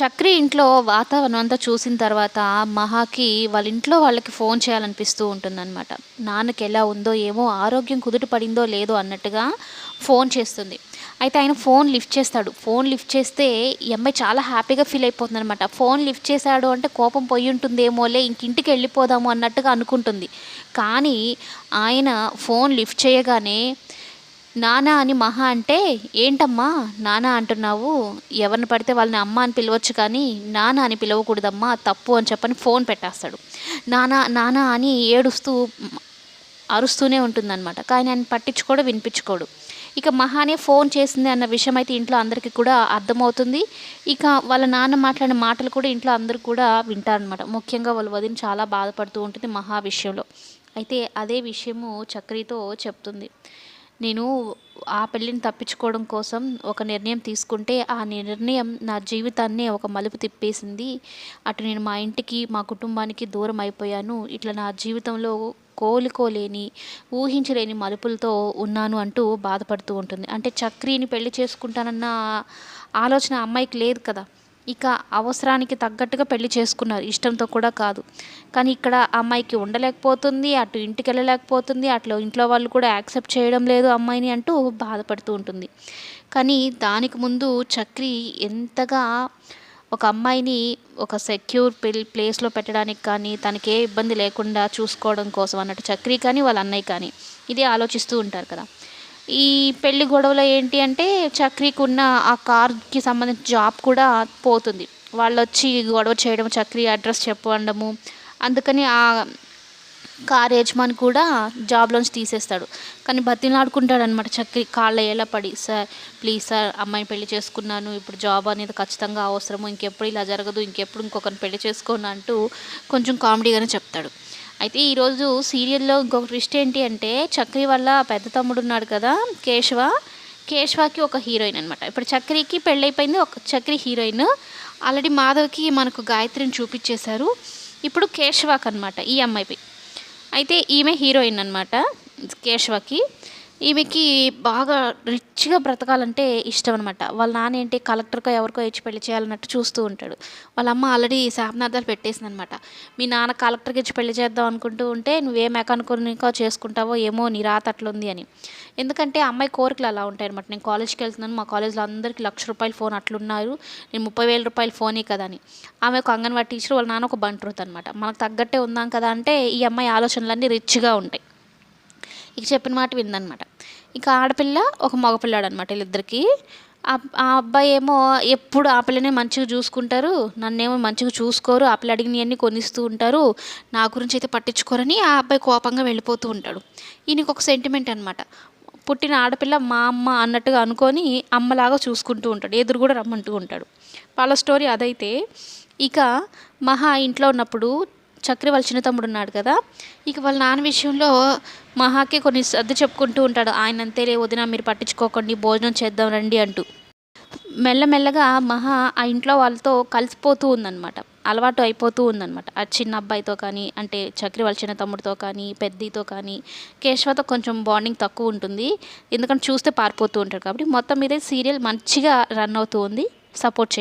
చక్రి ఇంట్లో వాతావరణం అంతా చూసిన తర్వాత మహాకి వాళ్ళ ఇంట్లో వాళ్ళకి ఫోన్ చేయాలనిపిస్తూ ఉంటుందన్నమాట. నాన్నకి ఎలా ఉందో ఏమో ఆరోగ్యం కుదుట పడిందో లేదో అన్నట్టుగా ఫోన్ చేస్తుంది. అయితే ఆయన ఫోన్ లిఫ్ట్ చేస్తాడు. ఫోన్ లిఫ్ట్ చేస్తే ఈ అమ్మాయి చాలా హ్యాపీగా ఫీల్ అయిపోతుంది అనమాట ఫోన్ లిఫ్ట్ చేశాడు అంటే కోపం పోయి ఉంటుందేమోలే ఇంకింటికి వెళ్ళిపోదాము అన్నట్టుగా అనుకుంటుంది. కానీ ఆయన ఫోన్ లిఫ్ట్ చేయగానే నానా అని మహా అంటే ఏంటమ్మా నానా అంటున్నావు? ఎవరిని పడితే వాళ్ళని అమ్మ అని పిలవచ్చు కానీ నానా అని పిలవకూడదమ్మా తప్పు అని చెప్పని ఫోన్ పెట్టేస్తాడు. నానా నానా అని ఏడుస్తూ అరుస్తూనే ఉంటుందన్నమాట. కానీ ఆయన పట్టించుకోడు వినిపించుకోడు. ఇక మహానే ఫోన్ చేసింది అన్న విషయం అయితే ఇంట్లో అందరికీ కూడా అర్థమవుతుంది. ఇక వాళ్ళ నాన్న మాట్లాడిన మాటలు కూడా ఇంట్లో అందరూ కూడా వింటారనమాట ముఖ్యంగా వాళ్ళ వదిన చాలా బాధపడుతూ ఉంటుంది మహా విషయంలో. అయితే అదే విషయము చక్రితో చెప్తుంది. నేను ఆ పెళ్ళిని తప్పించుకోవడం కోసం ఒక నిర్ణయం తీసుకుంటే ఆ నిర్ణయం నా జీవితాన్ని ఒక మలుపు తిప్పేసింది. అటు నేను మా ఇంటికి మా కుటుంబానికి దూరం అయిపోయాను. ఇట్లా నా జీవితంలో కోలుకోలేని ఊహించలేని మలుపులతో ఉన్నాను అంటూ బాధపడుతూ ఉంటుంది. అంటే చక్రిని పెళ్ళి చేసుకుంటానన్న ఆలోచన అమ్మాయికి లేదు కదా. ఇక అవసరానికి తగ్గట్టుగా పెళ్ళి చేసుకున్నారు. ఇష్టంతో కూడా కాదు. కానీ ఇక్కడ అమ్మాయికి ఉండలేకపోతుంది అటు ఇంటికి వెళ్ళలేకపోతుంది అట్లా ఇంట్లో వాళ్ళు కూడా యాక్సెప్ట్ చేయడం లేదు అమ్మాయిని అంటూ బాధపడుతూ ఉంటుంది. కానీ దానికి ముందు చక్రి ఎంతగా ఒక అమ్మాయిని ఒక సెక్యూర్ ప్లేస్లో పెట్టడానికి కానీ తనకి ఏ ఇబ్బంది లేకుండా చూసుకోవడం కోసం అన్నట్టు చక్రి కానీ వాళ్ళ అన్నయ్య కానీ ఇదే ఆలోచిస్తూ ఉంటారు కదా. ఈ పెళ్ళి గొడవలో ఏంటి అంటే చక్రికి ఉన్న ఆ కార్కి సంబంధించిన జాబ్ కూడా పోతుంది. వాళ్ళు వచ్చి గొడవ చేయడం చక్రి అడ్రస్ చెప్పడము. అందుకని ఆ కార్ యజమాని కూడా జాబ్లోంచి తీసేస్తాడు. కానీ బతిలాడుకుంటాడు అనమాట చక్రి. కాళ్ళ ఎలా పడి సార్ ప్లీజ్ సార్ అమ్మాయిని పెళ్ళి చేసుకున్నాను. ఇప్పుడు జాబ్ అనేది ఖచ్చితంగా అవసరము. ఇంకెప్పుడు ఇలా జరగదు. ఇంకెప్పుడు ఇంకొకరిని పెళ్ళి చేసుకోను అంటూ కొంచెం కామెడీగానే చెప్తాడు. అయితే ఈరోజు సీరియల్లో ఇంకొక ట్విస్ట్ ఏంటి అంటే చక్రి వల్ల పెద్ద తమ్ముడు ఉన్నాడు కదా కేశవ. కేశవకి ఒక హీరోయిన్ అనమాట ఇప్పుడు చక్రికి పెళ్ళైపోయింది ఒక చక్రి హీరోయిన్. ఆల్రెడీ మాధవ్కి మనకు గాయత్రిని చూపించేశారు. ఇప్పుడు కేశవాక్ అనమాట ఈ అమ్మాయిపై. అయితే ఈమె హీరోయిన్ అనమాట కేశవకి. ఈమెకి బాగా రిచ్గా బ్రతకాలంటే ఇష్టం అనమాట వాళ్ళ నాన్న ఏంటి కలెక్టర్కో ఎవరికో ఇచ్చి పెళ్ళి చేయాలన్నట్టు చూస్తూ ఉంటాడు. వాళ్ళ అమ్మ ఆల్రెడీ శాపనార్థాలు పెట్టేసింది అనమాట మీ నాన్న కలెక్టర్కి ఇచ్చి పెళ్ళి చేద్దాం అనుకుంటూ ఉంటే నువ్వే మెకానికో చేసుకుంటావో ఏమో నీ రాత అట్లుంది అని. ఎందుకంటే అమ్మాయి కోరికలు అలా ఉంటాయి అనమాట నేను కాలేజ్కి వెళ్తున్నాను మా కాలేజ్లో అందరికీ లక్ష రూపాయల ఫోన్ అట్లున్నారు నేను ముప్పై వేల రూపాయల ఫోనే కదా అని. ఆమె ఒక అంగన్వాడీ టీచర్ వాళ్ళ నాన్న ఒక బంట్రూత్ అనమాట మనకు తగ్గట్టే ఉందాం కదా అంటే ఈ అమ్మాయి ఆలోచనలన్నీ రిచ్గా ఉంటాయి. ఇక చెప్పిన మాట విందనమాట. ఇక ఆడపిల్ల ఒక మగపిల్లాడు అనమాట వీళ్ళిద్దరికి. ఆ అబ్బాయి ఏమో ఎప్పుడు ఆ పిల్లనే మంచిగా చూసుకుంటారు నన్నేమో మంచిగా చూసుకోరు ఆ పిల్ల అడిగినవన్నీ కొనిస్తూ ఉంటారు నా గురించి అయితే పట్టించుకోరని ఆ అబ్బాయి కోపంగా వెళ్ళిపోతూ ఉంటాడు. ఈయనకు ఒక సెంటిమెంట్ అనమాట. పుట్టిన ఆడపిల్ల మా అమ్మ అన్నట్టుగా అనుకొని అమ్మలాగా చూసుకుంటూ ఉంటాడు ఎదురు కూడా రమ్మంటూ ఉంటాడు. వాళ్ళ స్టోరీ అదైతే ఇక మహా ఇంట్లో ఉన్నప్పుడు చక్రి వాళ్ళ చిన్న తమ్ముడు ఉన్నాడు కదా ఇక వాళ్ళ నాన్న విషయంలో మహాకి కొన్ని సర్ది చెప్పుకుంటూ ఉంటాడు. ఆయన అంతేలే వదిన మీరు పట్టించుకోకండి భోజనం చేద్దాం రండి అంటూ. మెల్లమెల్లగా మహా ఆ ఇంట్లో వాళ్ళతో కలిసిపోతూ ఉందన్నమాట. అలవాటు అయిపోతూ ఉందన్నమాట. ఆ చిన్న అబ్బాయితో కానీ అంటే చక్రి వాళ్ళ చిన్న తమ్ముడితో కానీ పెద్దతో కానీ కేశవతో కొంచెం బాండింగ్ తక్కువ ఉంటుంది. ఎందుకంటే చూస్తే పారిపోతూ ఉంటారు కాబట్టి మొత్తం మీదే సీరియల్ మంచిగా రన్ అవుతూ ఉంది. సపోర్ట్ చేయండి.